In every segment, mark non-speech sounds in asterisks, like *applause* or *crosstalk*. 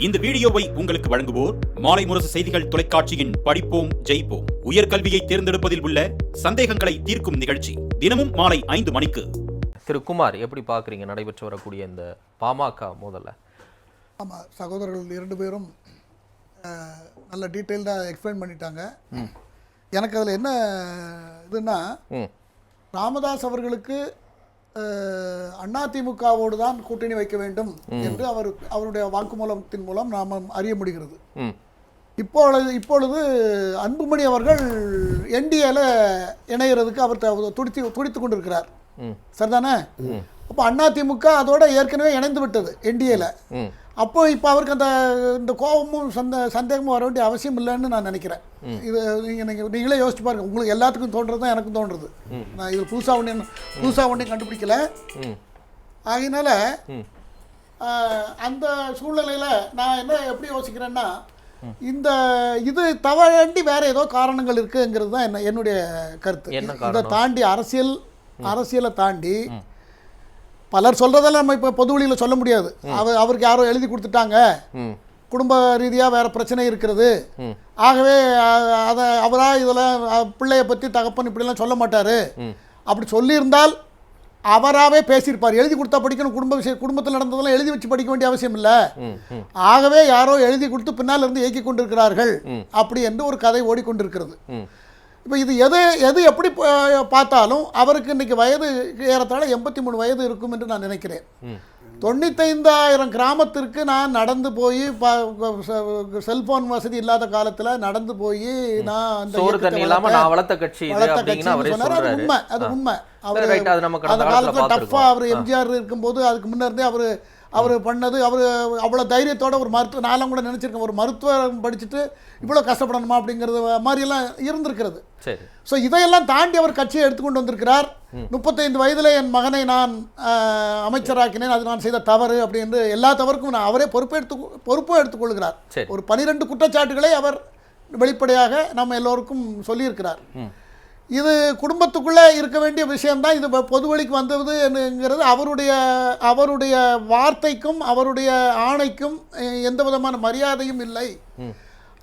இந்த வீடியோவை உங்களுக்கு வழங்குவோர் மாலை முரசு செய்திகள் தொலைக்காட்சியின் படிப்போம் ஜெயிப்போம். உயர்கல்வியை தேர்ந்தெடுப்பதில் உள்ள சந்தேகங்களை தீர்க்கும் நிகழ்ச்சி தினமும் மாலை ஐந்து மணிக்கு. திரு குமார் எப்படி பார்க்குறீங்க? நடைபெற்று வரக்கூடிய இந்த பாமக மோதலை ஆமாம் சகோதரர்கள் இரண்டு பேரும் அஹ், நல்ல டீட்டெயில்டாக எக்ஸ்பிளைன் பண்ணிட்டாங்க. எனக்கு அதில் என்ன இதுன்னா ம். ராமதாஸ் அவர்களுக்கு அதிமுகவோடு தான் கூட்டணி வைக்க வேண்டும் என்று அவர் அவருடைய வாக்குமூலத்தின் மூலம் நாம் அறிய முடிகிறது. இப்பொழுது இப்பொழுது அன்புமணி அவர்கள் என்டிஏல இணைகிறதுக்கு அவர் துடித்து துடித்து கொண்டிருக்கிறார். சரிதானே? அப்போ அதிமுக அதோட ஏற்கனவே இணைந்து விட்டது என்டிஏல. அப்போ இப்போ அவருக்கு அந்த இந்த கோபமும் சந்த சந்தேகமும் வர வேண்டிய அவசியம் இல்லைன்னு நான் நினைக்கிறேன். இது நீங்கள் நீங்கள் நீங்களே யோசிச்சு பாருங்க. உங்களுக்கு எல்லாத்துக்கும் தோன்றது தான் எனக்கும் தோன்றுறது நான் இது புதுசாக ஒன்றையும் புதுசாக ஒன்றையும் கண்டுபிடிக்கல. ஆஹ், அந்த சூழ்நிலையில் நான் என்ன எப்படி யோசிக்கிறேன்னா இந்த இது தவறண்டி வேற ஏதோ காரணங்கள் இருக்குங்கிறது தான் என்ன என்னுடைய கருத்து. இதை தாண்டி அரசியல் அரசியலை தாண்டி பலர் சொல்றதெல்லாம் நம்ம இப்போ பொது வழியில் சொல்ல முடியாது. அவர் அவருக்கு யாரோ எழுதி கொடுத்துட்டாங்க. குடும்ப ரீதியாக வேற பிரச்சனை இருக்கிறது. ஆகவே அதை அவராக இதெல்லாம் பிள்ளைய பற்றி தகப்பன் இப்படிலாம் சொல்ல மாட்டார். அப்படி சொல்லியிருந்தால் அவராகவே பேசியிருப்பார். எழுதி கொடுத்தா படிக்கணும். குடும்ப விஷயம் குடும்பத்தில் நடந்ததெல்லாம் எழுதி வச்சு படிக்க வேண்டிய அவசியம் இல்லை. ஆகவே யாரோ எழுதி கொடுத்து பின்னால் இருந்து இயக்கி கொண்டிருக்கிறார்கள். அப்படி என்று ஒரு கதை ஓடிக்கொண்டிருக்கிறது. இப்போ இது எது எது எப்படி பார்த்தாலும் அவருக்கு இன்னைக்கு வயது ஏறத்தாழ எண்பத்தி மூணு வயது இருக்கும் என்று நான் நினைக்கிறேன். தொண்ணூத்தைந்தாயிரம் கிராமத்திற்கு நான் நடந்து போய் செல்போன் வசதி இல்லாத காலத்துல நடந்து போய் நான் அந்த வளர்த்த கட்சி சொன்னாரு. அது உண்மை அது உண்மை. அவர் அந்த காலத்துல காலத்துல டஃப்பா பார்த்துருக்கோம். அவர் எம்ஜிஆர் இருக்கும்போது அதுக்கு முன்ன இருந்தே அவர் அவர் பண்ணது அவர் அவ்வளோ தைரியத்தோட ஒரு மருத்துவ நான்லாம் கூட நினைச்சிருக்கேன் ஒரு மருத்துவம் படிச்சுட்டு இவ்வளோ கஷ்டப்படணுமா அப்படிங்கிறது மாதிரியெல்லாம் இருந்திருக்கிறது. சரி. ஸோ இதையெல்லாம் தாண்டி அவர் கட்சியை எடுத்துக்கொண்டு வந்திருக்கிறார். முப்பத்தைந்து வயதில் என் மகனை நான் அமைச்சராக்கினேன். அது நான் செய்த தவறு அப்படின்னு எல்லா தவறுக்கும் நான் அவரே பொறுப்பெடுத்து பொறுப்பும் எடுத்துக்கொள்கிறார். ஒரு பனிரெண்டு குற்றச்சாட்டுகளை அவர் வெளிப்படையாக நம்ம எல்லோருக்கும் சொல்லியிருக்கிறார். இது குடும்பத்துக்குள்ளே இருக்க வேண்டிய விஷயம்தான். இது பொதுவெளிக்கு பொது வழிக்கு வந்ததுங்கிறது அவருடைய அவருடைய வார்த்தைக்கும் அவருடைய ஆணைக்கும் எந்த விதமான மரியாதையும் இல்லை.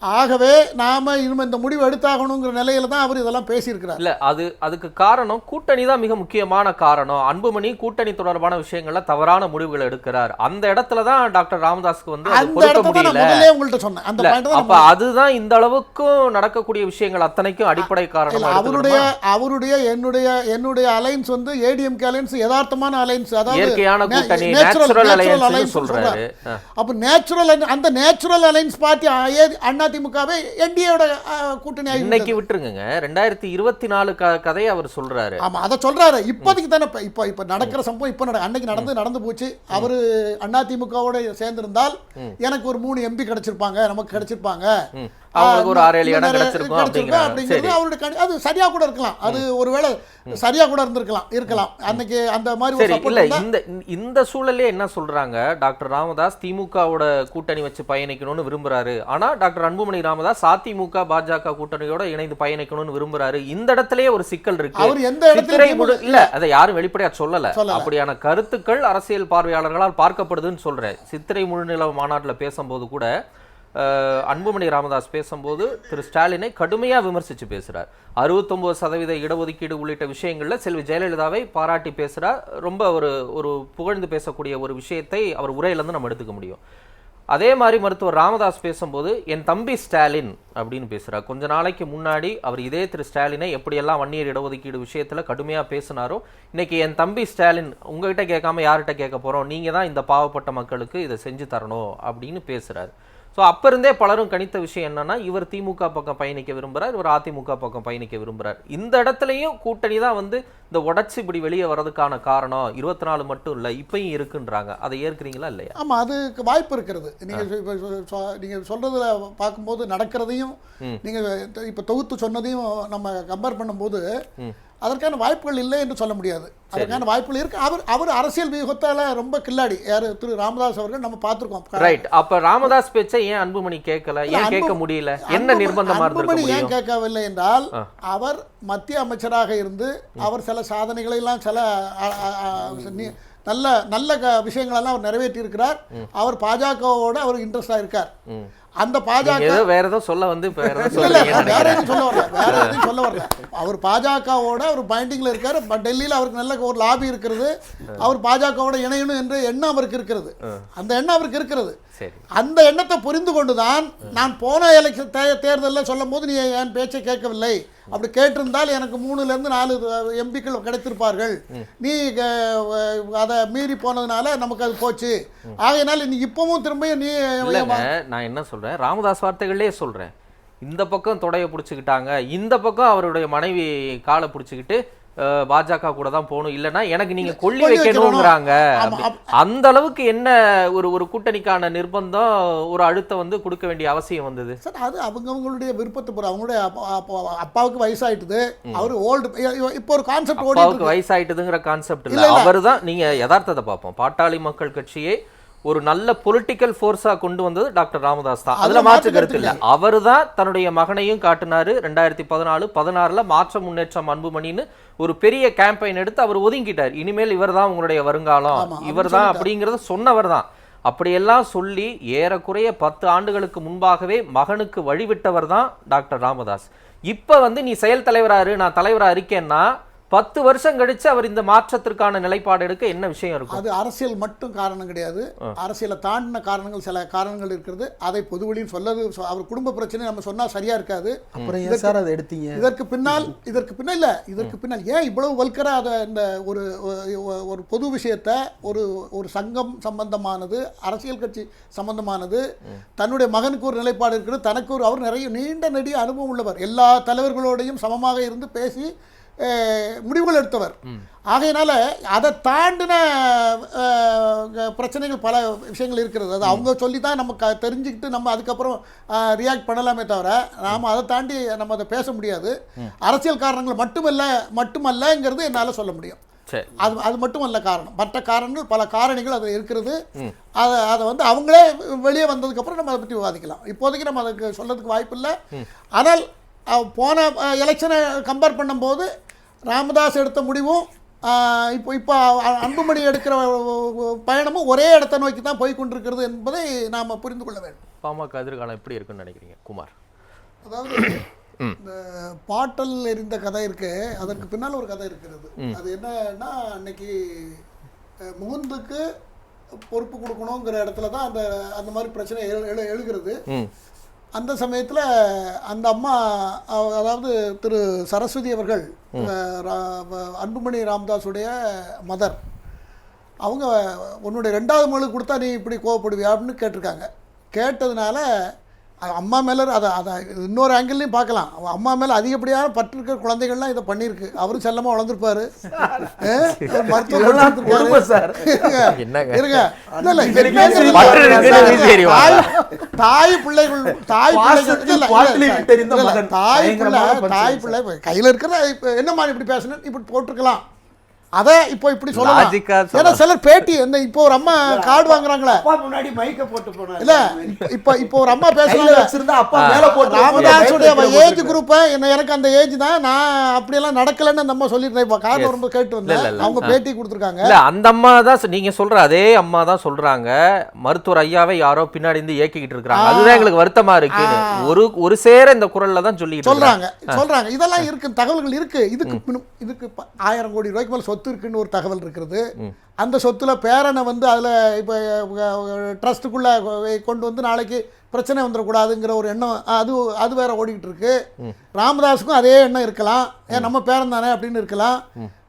ஆகவே நாம இனிமே இந்த முடிவு எடுத்தாகணுங்கிற நிலையில தான் அவர் இதெல்லாம் பேசியிருக்கிறார். இல்ல அது அதுக்கு காரணம் கூட்டணி தான் மிக முக்கியமான காரணம். அன்புமணி கூட்டணி தொடர்பான விஷயங்கள்ல தவறான முடிவுகள் எடுக்கிறார். அந்த இடத்துல தான் டாக்டர் ராமதாஸ்க்கு வந்து அந்த உங்கள்ட்ட சொன்னேன். அந்த அப்ப அதுதான் இந்த அளவுக்கும் நடக்கக்கூடிய விஷயங்கள் அத்தனைக்கும் அடிப்படை காரணம் அவருடைய அவருடைய என்னுடைய என்னுடைய அலைன்ஸ் வந்து ஏடிஎம்கே அலைன்ஸ் யதார்த்தமான அலைன்ஸ் அதாவது இயற்கையான கூட்டணி நேச்சுரல் சொல்றாரு. அப்ப நேச்சுரல் அந்த நேச்சுரல் அலைன்ஸ் பார்ட்டி அதிமுகவே என்டிஏட கூட்டணி இன்னைக்கு விட்டுருங்க ரெண்டாயிரத்தி இருபத்தி நாலு க- கதையை அவர் சொல்றாரு. ஆமா அதை சொல்றாரு. இப்போதைக்கு தானே இப்ப இப்ப நடக்கிற சம்பவம் இப்ப நட அன்னைக்கு நடந்து நடந்து போச்சு. அவரு அதிமுகவோட சேர்ந்திருந்தால் எனக்கு ஒரு மூணு எம்பி கிடைச்சிருப்பாங்க நமக்கு கிடைச்சிருப்பாங்க. அவங்களுக்கு ஒரு ஆறு ஏழு இடம் கிடைச்சிருக்கும் அப்படிங்கிற அப்படிங்கிறது அவருடைய அது சரியா கூட இருக்கலாம். அது ஒருவேளை சரியா கூட இருந்திருக்கலாம் இருக்கலாம். அன்னைக்கு அந்த மாதிரி இல்ல இந்த இந்த சூழல்லே என்ன சொல்றாங்க? டாக்டர் ராமதாஸ் திமுகவோட கூட்டணி வச்சு பயணிக்கணும்னு விரும்புறாரு. ஆனா டாக்டர் அன்புமணி ராமதாஸ் அதிமுக பாஜக கூட்டணியோட இணைந்து பயணிக்கணும்னு விரும்புறாரு. இந்த இடத்துலயே ஒரு சிக்கல் இருக்கு. அவர் எந்த முழு இல்ல அதை யாரும் வெளிப்படையா சொல்லல. அப்படியான கருத்துக்கள் அரசியல் பார்வையாளர்களால் பார்க்கப்படுதுன்னு சொல்றேன். சித்திரை முழுநில மாநாட்டுல பேசும்போது கூட அன்புமணி ராமதாஸ் பேசும்போது திரு ஸ்டாலினை கடுமையாக விமர்சித்து பேசுகிறார் அறுபத்தொம்போது சதவீத இடஒதுக்கீடு உள்ளிட்ட விஷயங்களில் செல்வி ஜெயலலிதாவை பாராட்டி பேசுகிறார் ரொம்ப ஒரு ஒரு புகழ்ந்து பேசக்கூடிய ஒரு விஷயத்தை அவர் உரையிலேருந்து நம்ம எடுத்துக்க முடியும். அதே மாதிரி மருத்துவர் ராமதாஸ் பேசும்போது என் தம்பி ஸ்டாலின் அப்படின்னு பேசுகிறார் கொஞ்ச நாளைக்கு முன்னாடி அவர் இதே திரு ஸ்டாலினை எப்படியெல்லாம் வன்னியர் இடஒதுக்கீடு விஷயத்தில் கடுமையாக பேசினாரோ இன்றைக்கி என் தம்பி ஸ்டாலின் உங்ககிட்ட கேட்காம யார்கிட்ட கேட்க போகிறோம் நீங்கள் தான் இந்த பாவப்பட்ட மக்களுக்கு இதை செஞ்சு தரணும் அப்படின்னு பேசுகிறார் ஸோ அப்ப இருந்தே பலரும் கணித்த விஷயம் என்னன்னா இவர் திமுக பக்கம் பயணிக்க விரும்புறார் இவர் அதிமுக பக்கம் பயணிக்க விரும்புறார். இந்த இடத்துலயும் கூட்டணி தான் வந்து இந்த உடைச்சு இப்படி வெளியே வர்றதுக்கான காரணம். இருபத்தி நாலு மட்டும் இல்ல இப்பயும் இருக்குன்றாங்க. அதை ஏற்கிறீங்களா இல்லையா? ஆமா அதுக்கு வாய்ப்பு இருக்கிறது. நீங்க சொ- இப்ப சொ- சொ- நீங்க சொல்றதுல பார்க்கும்போது நடக்கிறதையும் நீங்க இப்ப தொகுத்து சொன்னதையும் நம்ம கம்பேர் பண்ணும்போது அதற்கான வாய்ப்புகள் இல்லை என்று சொல்ல முடியாது. அதற்கான வாய்ப்புகள் இருக்கு. அவர் அவர் அரசியல் வியூகத்தால ரொம்ப கில்லாடி. யாரு? திரு ராமதாஸ் அவர்கள் நம்ம பார்த்திருக்கோம். ரைட் அப்ப ராமதாஸ் பேச்சை ஏன் அன்புமணி கேட்கல ஏன் கேட்க முடியல? என்ன நிர்பந்தமா அன்புமணி ஏன் கேட்கவில்லை என்றால் அவர் மத்திய அமைச்சராக இருந்து அவர் சில சாதனைகளை எல்லாம் சில நல்ல நல்ல விஷயங்களெல்லாம் அவர் நிறைவேற்றி இருக்கிறார் அவர் பாஜகவோட அவர் இன்ட்ரெஸ்டாக இருக்கார். அந்த பாஜக ஏதோ வேற ஏதோ சொல்ல வந்து வேற. எதுவும் சொல்ல வரல. வேற எதுவும் சொல்ல வரல. அவர் பாஜகவோட ஒரு பாயிண்டிங்ல இருக்காரு. பட் டெல்லியில அவருக்கு நல்ல ஒரு லாபி இருக்கிறது. அவர் பாஜகவோட இணையணும் என்ற எண்ணம் அவருக்கு இருக்கிறது. அந்த எண்ணம் அவருக்கு இருக்கிறது. அந்த எண்ணத்தை புரிந்து கொண்டுதான் நான் போன எலெக்ஷன் தேர்தலில் சொல்லும் போது நீ என் பேச்சை கேட்கவில்லை. அப்படி கேட்டிருந்தால் எனக்கு மூணுல இருந்து நாலு எம்பிக்கள் கிடைத்திருப்பார்கள். நீ அதை மீறி போனதுனால நமக்கு அது போச்சு. ஆகையினால நீ இப்பவும் திரும்ப நீ நான் என்ன சொல்றேன்? ராமதாஸ் வார்த்தைகளே சொல்றேன். இந்த பக்கம் தொடைய பிடிச்சிக்கிட்டாங்க. இந்த பக்கம் அவருடைய மனைவி காலை பிடிச்சிக்கிட்டு பாஜக கூட தான் போகணும். இல்லைன்னா எனக்கு நீங்க கொல்லி வைக்கணுங்கிறாங்க அந்த அளவுக்கு என்ன ஒரு ஒரு கூட்டணிக்கான நிர்பந்தம் ஒரு அழுத்தம் வந்து கொடுக்க வேண்டிய அவசியம் வந்தது? சார் அது அவங்கவங்களுடைய விருப்பத்தை பொறுத்து அவங்களுடைய அப்பா- அப்பா- அப்பாவுக்கு வயசாயிட்டுது. அவர் ஓல்டு இப்போ ஒரு கான்செப்ட் அப்பாவுக்கு இருக்கு. வயசாயிட்டுதுங்கிற கான்செப்ட் இல்ல, இல்ல. அவர்தான் நீங்க யதார்த்தத்தை பார்ப்போம். பாட்டாளி மக்கள் கட்சியை ஒரு நல்ல பொலிட்டிக்கல் ஃபோர்ஸா கொண்டு வந்தது டாக்டர் ராமதாஸ் தான். அதுல மாற்று கருத்து இல்ல. அவர்தான் தன்னுடைய மகனையும் காட்டினாரு ரெண்டாயிரத்தி பதினாலு பதினாறுல மாற்ற முன்னேற்றம் அன்புமணின்னு ஒரு பெரிய கேம்பெயின் எடுத்து அவர் ஒதுங்கிட்டார். இனிமேல் இவர்தான் உங்களுடைய வருங்காலம். இவர்தான் சொல்லிட்டார். அப்படிங்கறத சொன்னவர் தான் அப்படியெல்லாம் சொல்லி ஏறக்குறைய பத்து ஆண்டுகளுக்கு முன்பாகவே மகனுக்கு வழிவிட்டவர் தான் டாக்டர் ராமதாஸ். இப்ப வந்து நீ செயல் தலைவராரு நான் தலைவரா இருக்கேன்னா பத்து வருஷம் கழிச்சு அவர் இந்த மாற்றத்திற்கான நிலைப்பாடு எடுக்க என்ன விஷயம் இருக்கும்? அது அரசியல் மட்டும் காரணம் கிடையாது. அரசியலை தாண்டின காரணங்கள் சில காரணங்கள் இருக்கிறது. அதை பொதுவெளியில் சொல்லது அவர் குடும்ப பிரச்சனை நம்ம சொன்னா சரியா இருக்காது. அப்புறம் ஏன் சார் அதை எடுத்தீங்க? இதற்கு பின்னால் இதற்கு பின்னால் இல்ல இதற்கு பின்னால் ஏன் இவ்வளவு வல்கரா அதை இந்த ஒரு ஒரு பொது விஷயத்தை ஒரு ஒரு சங்கம் சம்பந்தமானது அரசியல் கட்சி சம்பந்தமானது தன்னுடைய மகனுக்கு ஒரு நிலைப்பாடு இருக்கிறது தனக்கு ஒரு அவர் நிறைய நீண்ட நெடிய அனுபவம் உள்ளவர். எல்லா தலைவர்களோடையும் சமமாக இருந்து பேசி முடிவுகள் எடுத்தவர். ஆகையினால அதை தாண்டின பிரச்சனைகள் பல விஷயங்கள் இருக்கிறது. அது அவங்க சொல்லி தான் நம்ம க- தெரிஞ்சுக்கிட்டு நம்ம அதுக்கப்புறம் ரியாக்ட் பண்ணலாமே தவிர நாம் அதை தாண்டி நம்ம அதை பேச முடியாது. அரசியல் காரணங்கள் மட்டுமல்ல மட்டுமல்லங்கிறது என்னால் சொல்ல முடியும். அது அது மட்டுமல்ல காரணம். மற்ற காரணங்கள் பல காரணிகள் அதில் இருக்கிறது. அதை அதை வந்து அவங்களே வெளியே வந்ததுக்கப்புறம் நம்ம அதை பற்றி விவாதிக்கலாம். இப்போதைக்கு நம்ம அதுக்கு சொல்லதுக்கு வாய்ப்பு இல்லை ஆனால் போன எலெக்ஷனை கம்பேர் பண்ணும்போது ராமதாஸ் எடுத்த முடிவும் இப்போ இப்போ அன்புமணி எடுக்கிற பயணமும் ஒரே இடத்தை நோக்கி தான் போய் கொண்டிருக்கிறது என்பதை நாம் புரிந்து கொள்ள வேண்டும். பாமக எதிர்காலம் எப்படி இருக்குன்னு நினைக்கிறீங்க குமார்? அதாவது *coughs* இந்த பாட்டல் எரிந்த கதை இருக்கு அதற்கு பின்னால் ஒரு கதை இருக்கிறது. அது என்னன்னா அன்னைக்கு முகுந்துக்கு பொறுப்பு கொடுக்கணுங்கிற இடத்துல தான் அந்த அந்த மாதிரி பிரச்சனை எழு எழு- எழுகிறது. அந்த சமயத்தில் அந்த அம்மா அதாவது திரு சரஸ்வதி அவர்கள் அன்புமணி ராமதாஸுடைய மதர் அவங்க உன்னுடைய ரெண்டாவது மொழி கொடுத்தா நீ இப்படி கோவப்படுவியா அப்படின்னு கேட்டிருக்காங்க. கேட்டதுனால அம்மா மேலே அதை அதை இன்னொரு ஆங்கிள்லையும் பார்க்கலாம். அம்மா மேலே அதிகப்படியான பற்று இருக்கிற குழந்தைகள்லாம் இதை பண்ணியிருக்கு. அவரும் செல்லமாக வளர்ந்துருப்பாரு. மருத்துவம். தாய் பிள்ளைகள் தாய் பிள்ளைகள். தாய் பிள்ளை தாய். பிள்ளை கையில இருக்கிற இப்ப என்னம்மா இப்படி பேசணும் இப்படி போட்டிருக்கலாம். அதை இப்போ இப்படி சொல்லலாம். ஏன்னா. சிலர் பேட்டி இந்த இப்போ ஒரு அம்மா கார்டு வாங்குறாங்களே. அப்பா முன்னாடி மைக்க போட்டு போனாரு. இல்ல இப்ப- இப்ப ஒரு அம்மா பேசுறாங்க. வச்சிருந்தா அப்பா மேல போட்டு பயத்துல ஏஜ். குரூப் என்ன எனக்கு அந்த ஏஜ் தான். நான் அப்படியெல்லாம் நடக்கலன்னு அந்த அம்மா இப்போ கார்டு வரும்போது கேட்டு வந்தேன். அவங்க பேட்டி கொடுத்துருக்காங்க. இல்ல அந்த அம்மா தான் நீங்க சொல்ற அதே அம்மா தான் சொல்றாங்க. மருத்துவர் ஐயாவை யாரோ பின்னாடி இருந்து இயக்கிக்கிட்டு இருக்காங்க அதுதான் எங்களுக்கு வருத்தமா இருக்கு ஒரு ஒரு சேர இந்த குரல்ல தான் சொல்லிட்டு சொல்றாங்க சொல்றாங்க. இதெல்லாம் இருக்கு தகவல்கள் இருக்கு. இதுக்கு இதுக்கு ஆயிரம் கோடி ரூபாய்க்கு மேல சொத்து இருக்குன்னு ஒரு தகவல் இருக்கிறது அந்த சொத்துல பேரனை வந்து அதுல இப்ப ட்ரஸ்ட்டுக்குள்ள கொண்டு வந்து நாளைக்கு பிரச்சனை வந்துடக்கூடாதுங்கிற ஒரு எண்ணம் அது அது வேற ஓடிக்கிட்டு இருக்கு ராமதாஸுக்கும் அதே எண்ணம் இருக்கலாம். ஏன் நம்ம பேரன் தானே அப்படின்னு இருக்கலாம்.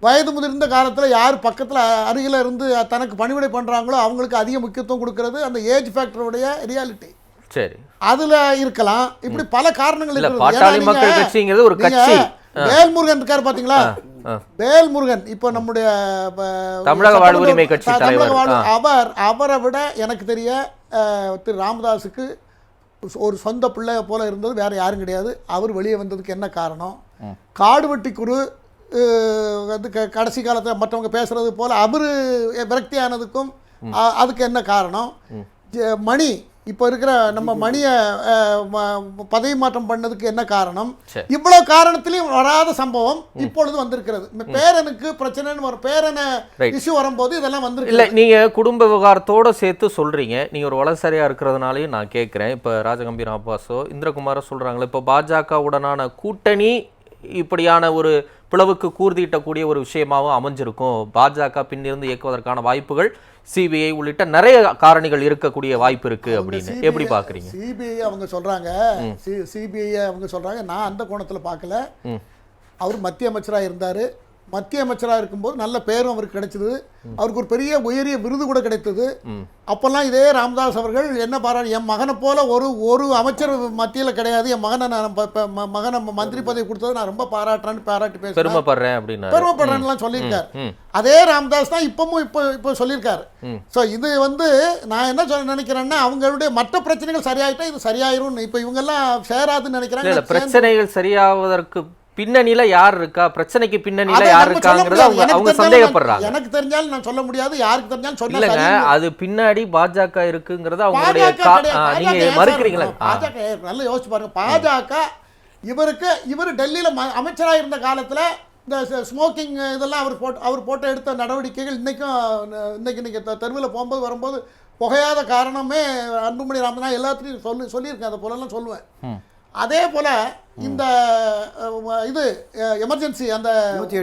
வயது முதிர்ந்த காலத்துல யார் பக்கத்துல அருகில இருந்து தனக்கு பணிவிடை பண்றாங்களோ அவங்களுக்கு அதிக முக்கியத்துவம் கொடுக்கறது அந்த ஏஜ் ஃபேக்டருடைய ரியாலிட்டி சரி. அதுல இருக்கலாம். இப்படி பல காரணங்கள் கட்சிங்கிறது ஒரு கட்சி. வேல்முருகன் இருக்காரு பாத்தீங்களா. வேல்முருகன் இப்போ நம்முடைய தமிழக வாழ்வுரிமை கட்சி தமிழக. அவர் அவரை விட எனக்கு தெரிய திரு ராமதாஸுக்கு ஒரு சொந்த பிள்ளை போல இருந்தது வேற யாரும் கிடையாது. அவர் வெளியே வந்ததுக்கு என்ன காரணம்? காடுவெட்டி குரு வந்து கடைசி காலத்தில் மற்றவங்க பேசுறது போல அவரு விரக்தி ஆனதுக்கும் அ- அதுக்கு என்ன காரணம்? மணி இப்போ இருக்கிற நம்ம மணியை பதவி மாற்றம் பண்ணதுக்கு என்ன காரணம்? சரி. இவ்வளவு காரணத்திலையும் வராத சம்பவம் இப்பொழுது வந்திருக்கிறது. பேரனுக்கு பிரச்சனைன்னு வரும். பேரனை. இஷ்யூ வரும்போது இதெல்லாம் இல்ல வந்திருக்கு நீங்க குடும்ப விவகாரத்தோட சேர்த்து சொல்றீங்க. நீங்க ஒரு வலசரியா இருக்கிறதுனாலயும் நான் கேட்கிறேன் இப்ப ராஜகம்பீர் அப்பாஸோ இந்திரகுமாரோ சொல்றாங்களே இப்ப பாஜக உடனான கூட்டணி இப்படியான ஒரு பிளவுக்கு கூர்தீட்டக்கூடிய ஒரு விஷயமாவும் அமைஞ்சிருக்கும். பாஜக பின்னிருந்து இயக்குவதற்கான வாய்ப்புகள் சிபிஐ உள்ளிட்ட நிறைய காரணிகள் இருக்கக்கூடிய வாய்ப்பு இருக்கு அப்படின்னு. எப்படி பாக்குறீங்க? சிபிஐ அவங்க சொல்றாங்க. சிபிஐ அவங்க சொல்றாங்க. நான் அந்த கோணத்துல பார்க்கல. அவர் மத்திய அமைச்சரா இருந்தாரு. மத்திய அமைச்சரா இருக்கும்போது நல்ல பேரும் அவருக்கு கிடைச்சது. அவருக்கு ஒரு பெரிய உயரிய விருது கூட கிடைத்தது. அப்பெல்லாம் இதே ராமதாஸ் அவர்கள் என்ன பாராட்டு என் மகனை போல ஒரு ஒரு அமைச்சர் மத்தியில கிடையாது. என் மகனை நான் மகனை மந்திரி பதவி கொடுத்தது நான் ரொம்ப பாராட்டுறேன்னு பாராட்டி பேசுறேன். பெருமைப்படுறேன் அப்படின்னா பெருமைப்படுறேன்லாம் சொல்லியிருக்காரு. அதே ராமதாஸ் தான் இப்பவும் இப்போ இப்போ சொல்லியிருக்காரு. ஸோ இது வந்து நான் என்ன சொல்ல நினைக்கிறேன்னா அவங்களுடைய மற்ற பிரச்சனைகள் சரியாயிட்டா இது சரியாயிரும் இப்போ இவங்கெல்லாம் சேராதுன்னு நினைக்கிறாங்க. பிரச்சனைகள் சரியாவதற்கு பின்னணியில யார் இருக்கா? பிரச்சனைக்கு பின்னணியில யார் சொல்ல இருக்காங்கிறத. அவங்க அவங்க சந்தேகப்படுறாங்க. எனக்கு தெரிஞ்சாலும் நான் சொல்ல முடியாது. யாருக்கு தெரிஞ்சாலும் சொன்னா இல்லங்க அது பின்னாடி பாஜக இருக்குங்கிறது அவங்களுடைய நீங்க மறுக்கிறீங்களா? பாஜக? நல்லா யோசிச்சு பாருங்க. பாஜக இவருக்கு இவர் டெல்லியில ம- அமைச்சரா இருந்த காலத்துல இந்த ஸ்மோக்கிங் இதெல்லாம் அவர் போட்டு அவர் போட்டு எடுத்த நடவடிக்கைகள் இன்னைக்கும் அஹ், இன்னைக்கு நீங்க தெ- தெருவுல போகும்போது வரும்போது புகையாத காரணமே அன்புமணி ராமன் எல்லாத்துலையும் சொல்லி சொல்லியிருக்கேன். அதை போலலாம் சொல்லுவேன். அதே போல இந்த இது எமர்ஜென்சி அந்த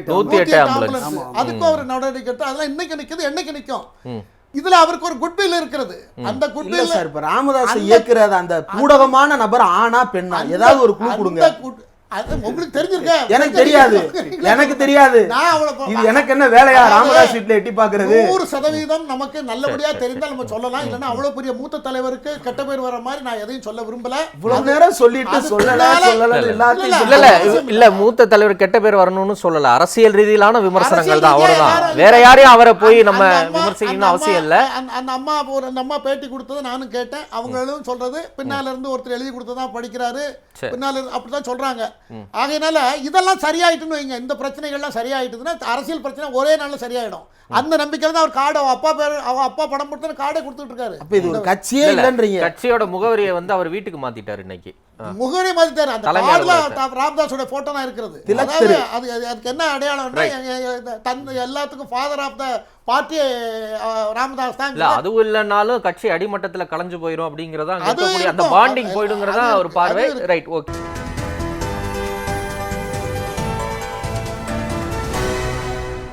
நூத்தி எட்டு ambulance. அதுக்கும் அவர் நடவடிக்கை எடுத்து அதெல்லாம் இன்னைக்கு நிக்குது என்னைக்கு நிக்கும்? இதுல அவருக்கு ஒரு குட்வில் இருக்கிறது. அந்த குட்வில் சார் இப்ப ராமதாஸ் இயக்குறது அந்த பூடகமான நபர் ஆனா பெண்ணா? ஏதாவது ஒரு குழு கொடுங்க. குட்- உங்களுக்கு தெரிஞ்சிருக்க? எனக்கு தெரியாது. எனக்கு தெரியாது. இது எனக்கு என்ன வேலையா? ராமதாஸ் எட்டி பாக்குறது? நூறு சதவீதம் நமக்கு நல்லபடியா தெரிந்தால் நம்ம சொல்லலாம். இல்லைன்னா அவ்வளவு பெரிய மூத்த தலைவருக்கு கெட்ட பேர் வர மாதிரி நான் எதையும் சொல்ல விரும்பல. இவ்வளவு நேரம் சொல்லிட்டு சொல்லல சொல்லல இல்ல, எல்லாத்தையும் இல்ல, இல்ல. மூத்த தலைவர் கெட்ட பேர் வரணும்னு சொல்லல. அரசியல் ரீதியிலான விமர்சனங்கள் தான் அவ்வளவுதான். வேற. யாரையும் அவரை போய் நம்ம விமர்சிக்கணும்னு அவசியம் இல்ல. அந்த- அந்த அம்மா ஒரு அந்த அம்மா பேட்டி கொடுத்தது நானும் கேட்டேன். அவங்களும் சொல்றது பின்னால இருந்து ஒருத்தர் எழுதி கொடுத்ததான் படிக்கிறாரு. பின்னால இருந்து அப்படிதான் சொல்றாங்க. ஆகையினால இதெல்லாம் சரியாயிட்டுன்னு வைங்க. இந்த பிரச்சனைகள்லாம் சரியாயிட்டுதுன்னா அரசியல் பிரச்சனை ஒரே நாள்ல சரியாயிடும். அந்த நம்பிக்கையில தான் அவர் கார்டு அவ அப்பா பேர் அவ அப்பா படம் போட்டு கார்டை கொடுத்துட்டு இருக்காரு. அப்ப இது ஒரு கட்சியே இல்ல, இல்லன்றீங்க. கட்சியோட முகவரியை வந்து அவர் வீட்டுக்கு மாத்திட்டாரு இன்னைக்கு. முகவரி மாத்திட்டாரு. அந்த கார்டுல. ராம்தாஸோட போட்டோ தான் இருக்கிறது. அதாவது. அது அது- அதுக்கு என்ன அடையாளம்னா தன் எல்லாத்துக்கும் father of the party Ramadoss தான் இல்ல அதுவும் இல்லைனாலும் கட்சி அடிமட்டத்துல கலைஞ்சு போயிரும் அப்படிங்கறதா அந்த. பாண்டிங் போயிடுங்கிறதா ஒரு பார்வை. Right okay